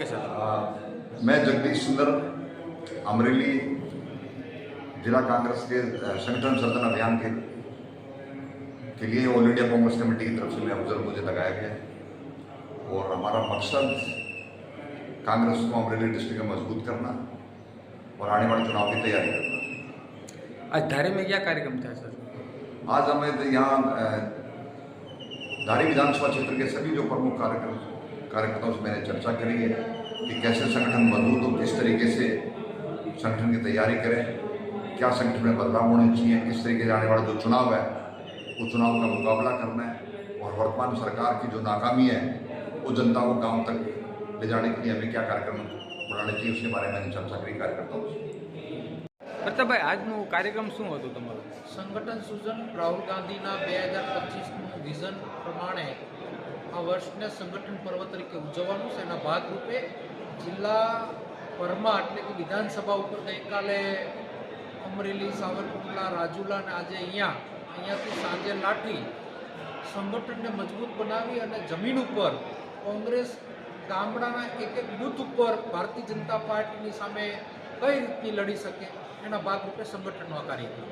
Okay sir मैं जगदीश सुंदर अमरेली जिला कांग्रेस के संगठन सदन अभियान के के लिए ऑल इंडिया कांग्रेस कमेटी की तरफ़ से मैं अफजल मुझे लगाया गया। और हमारा मकसद कांग्रेस को अमरेली डिस्ट्रिक्ट में मज़बूत करना और आने वाले चुनाव की तैयारी करना। आज धारे में क्या कार्यक्रम था सर? आज हमें तो यहाँ धारी विधानसभा क्षेत्र के सभी जो प्रमुख कार्यक्रम कार्यकर्ताओं से मैंने चर्चा करी है कि कैसे संगठन मजबूत हो किस तरीके से संगठन की तैयारी करें क्या संगठन में बदलाव होने चाहिए किस तरीके से आने वाला जो चुनाव है वो चुनाव का मुकाबला करना है और वर्तमान सरकार की जो नाकामी है वो जनता को गांव तक ले जाने के लिए हमें क्या कार्यक्रम बनाने चाहिए उसके बारे में मैंने चर्चा करी कार्यकर्ताओं से પ્રતાપભાઈ આજનું કાર્યક્રમ શું હતું તમારું સંગઠન સૂચન રાહુલ ગાંધીના બે હજાર પચીસનું વિઝન પ્રમાણે આ વર્ષને સંગઠન પર્વ તરીકે ઉજવવાનું છે. એના ભાગરૂપે જિલ્લા પરમાં એટલે કે વિધાનસભા ઉપર ગઈકાલે અમરેલી, સાવરકુંડલા, રાજુલા અને આજે અહીંયા, અહીંયાથી સાંજે લાઠી સંગઠનને મજબૂત બનાવી અને જમીન ઉપર કોંગ્રેસ ગામડાના એક એક બૂથ ઉપર ભારતીય જનતા પાર્ટીની સામે કઈ રીતની લડી શકે એના ભાગરૂપે સંગઠનનો આ કાર્યક્રમ.